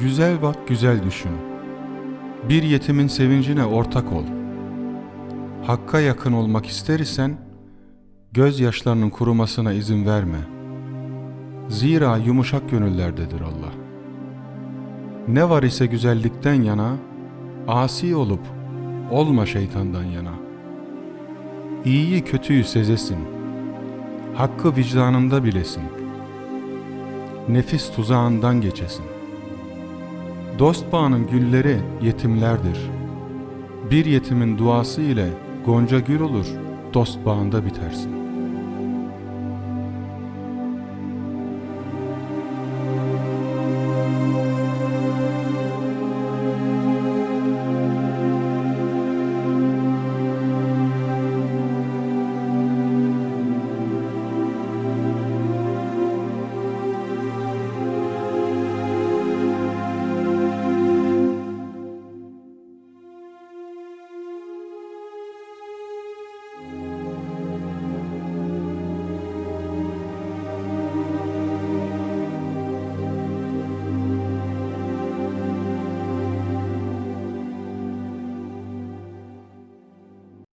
Güzel bak, güzel düşün. Bir yetimin sevincine ortak ol. Hakka yakın olmak ister isen, gözyaşlarının kurumasına izin verme. Zira yumuşak gönüllerdedir Allah. Ne var ise güzellikten yana, asi olup olma şeytandan yana. İyiyi kötüyü sezesin. Hakkı vicdanında bilesin. Nefis tuzağından geçesin. Dost bağının gülleri yetimlerdir. Bir yetimin duası ile gonca gül olur, dost bağında bitersin.